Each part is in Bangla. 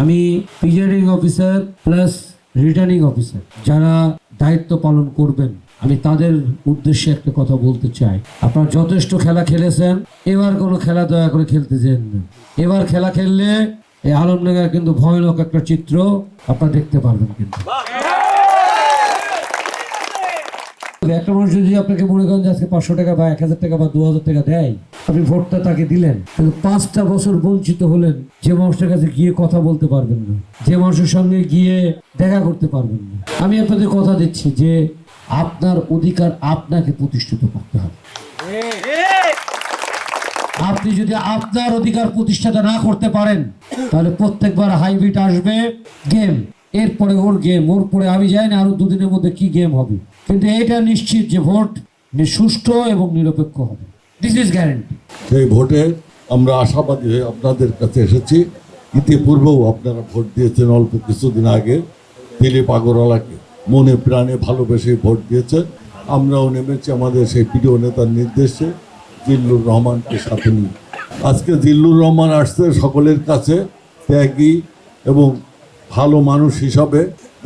আমি presiding officer plus returning officer যারা দায়িত্ব পালন করবেন, আমি তাদের উদ্দেশ্যে একটা কথা বলতে চাই। আপনারা যথেষ্ট খেলা খেলেছেন, এবার কোনো খেলা দয়া করে খেলতে যেন না। এবার খেলা খেললে এই আলমনগর কিন্তু ভয়ানক একটা চিত্র আপনারা দেখতে পারবেন কিন্তু। একটা মানুষ যদি আপনাকে মনে করেন যে আজকে পাঁচশো টাকা বা এক হাজার টাকা বা দু হাজার টাকা দেয়, আপনি ভোটটা তাকে দিলেন। কিন্তু পাঁচটা বছর বঞ্চিত হলেন, যে মানুষটার কাছে গিয়ে কথা বলতে পারবেন না, যে মানুষের সঙ্গে গিয়ে দেখা করতে পারবেন না। আমি আপনাদের কথা দিচ্ছি যে আপনার অধিকার আপনাকে প্রতিষ্ঠিত করতে হবে। আপনি যদি আপনার অধিকার প্রতিষ্ঠাতা না করতে পারেন, তাহলে প্রত্যেকবার হাইব্রিড আসবে গেম। এরপরে ওর গেম, ওর পরে আমি জানি না আরও দুদিনের মধ্যে কি গেম হবে। কিন্তু এটা নিশ্চিত যে ভোট সুষ্ঠু এবং নিরপেক্ষ হবে। দিস ইজ গ্যারেন্টি সেই ভোটে আমরা আশাবাদী হয়ে আপনাদের কাছে এসেছি। ইতিপূর্বেও আপনারা ভোট দিয়েছেন অল্প কিছুদিন আগে। দিলীপ আগরওয়ালাকে মনে প্রাণে ভালোবেসে ভোট দিয়েছেন। আমরাও নেমেছি আমাদের সেই প্রিয় নেতার নির্দেশে, জিল্লুর রহমানকে সাথে নিয়ে। আজকে জিল্লুর রহমান আসছে সকলের কাছে ত্যাগী এবং ভালো মানুষ হিসাবে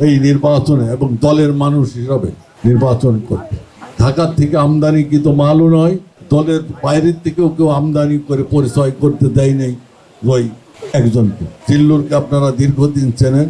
এই নির্বাচনে এবং দলের মানুষ হিসাবে। নির্বাচন করতে ঢাকার থেকে আমদানি আমদানিকৃত মালও নয়, দলের বাইরের থেকেও কেউ আমদানি করে পরিচয় করতে দেয় নেই ওই একজনকে। চিল্লুরকে আপনারা দীর্ঘদিন চেনেন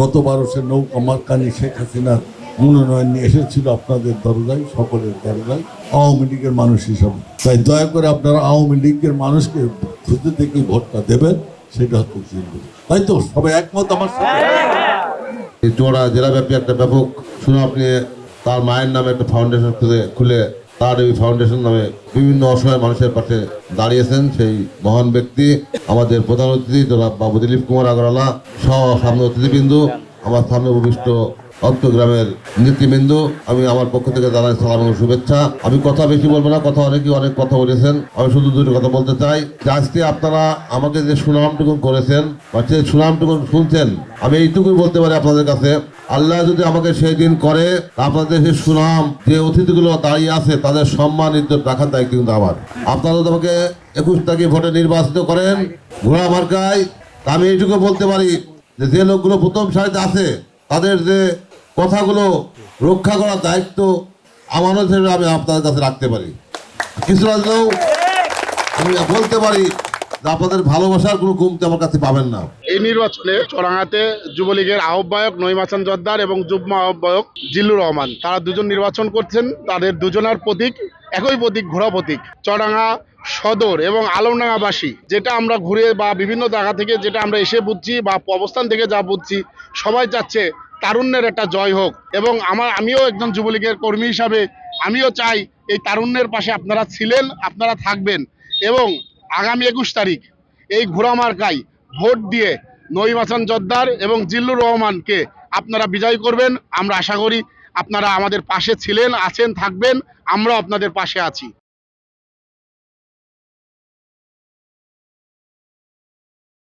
গতবারও সে নৌকা মার্কানি শেখ হাসিনার মনোনয়ন নিয়ে এসেছিল আপনাদের দরজায়, সকলের দরজায়, আওয়ামী লীগের মানুষ হিসাবে। তাই দয়া করে আপনারা আওয়ামী লীগের মানুষকে খুঁজে থেকেই ভোটটা দেবেন, সেটা হচ্ছে চিল্লুর তাই তো, সবাই একমত আমার সাথে? চোরা জেলাব্যাপী একটা ব্যাপক সুনাম নিয়ে তার মায়ের নামে একটা ফাউন্ডেশন খুলে খুলে তার এই ফাউন্ডেশন নামে বিভিন্ন অসহায় মানুষের পাশে দাঁড়িয়েছেন সেই মহান ব্যক্তি, আমাদের প্রধান অতিথি জনাব বাবু দিলীপ কুমার আগরওয়ালা, সহ সামনে অতিথিবৃন্দু, আমার সামনে উপবিষ্ট অত্তগ্রামের নেতৃবৃন্দ, আমি আমার পক্ষ থেকে জানাই সালাম শুভেচ্ছা। আমি কথা বেশি বলব না, কথা অনেকেই অনেক কথা বলেছেন, আমি শুধু দুটো কথা বলতে চাই। আজকে আপনারা আমাকে যে সুনামটুকু করেছেন, বা যে সুনামটুকু শুনছেন, আমি এইটুকুই বলতে পারি আপনাদের কাছে। আল্লাহ যদি আমাকে সেই দিন করে আপনাদের সেই সুনাম, যে অতিথিগুলো দাঁড়িয়ে আছে, তাদের সম্মান ইজ্জত রাখার দায়িত্ব কিন্তু আমার। আপনারা যদি আমাকে একুশ তারিখে ভোটে নির্বাচিত করেন, ঘোড়া মার্কায় আমি এইটুকু বলতে পারি যে যে লোকগুলো প্রথম সারিতে আছে, তাদের যে কথাগুলো রক্ষা করার দায়িত্ব হিসেবে আমি আপনাদের কাছে রাখতে পারি। কিছু রাখলেও আমি বলতে পারি আপনাদের ভালোবাসার কোনো কমতি আমার কাছে পাবেন না। এই নির্বাচনে চড়াঙ্গাতে যুবলীগের আহ্বায়ক নইমাচান জর্দার এবং যুগ্ম আহ্বায়ক জিল্লুর রহমান, তারা দুজন নির্বাচন করছেন, তাদের দুজনার প্রতীক, একই প্রতীক, ঘোড়া প্রতীক। চড়াঙ্গা সদর এবং আলমডাঙ্গাবাসী, যেটা আমরা ঘুরে বা বিভিন্ন জায়গা থেকে যেটা আমরা এসে বুঝছি বা অবস্থান থেকে যা বুঝছি, সবাই চাচ্ছে তারুণ্যের একটা জয় হোক। এবং আমার, আমিও একজন যুবলীগের কর্মী হিসাবে, আমিও চাই এই তারুণ্যের পাশে আপনারা ছিলেন, আপনারা থাকবেন। এবং আগামী একুশ তারিখ এই ঘোড়ামার্কায় ভোট দিয়ে নইমাসান জোদ্দার এবং জিল্লুর রহমানকে আপনারা বিজয় করবেন। আমরা আশা করি আপনারা আমাদের পাশে ছিলেন, আছেন, থাকবেন। আমরা আপনাদের পাশে আছি।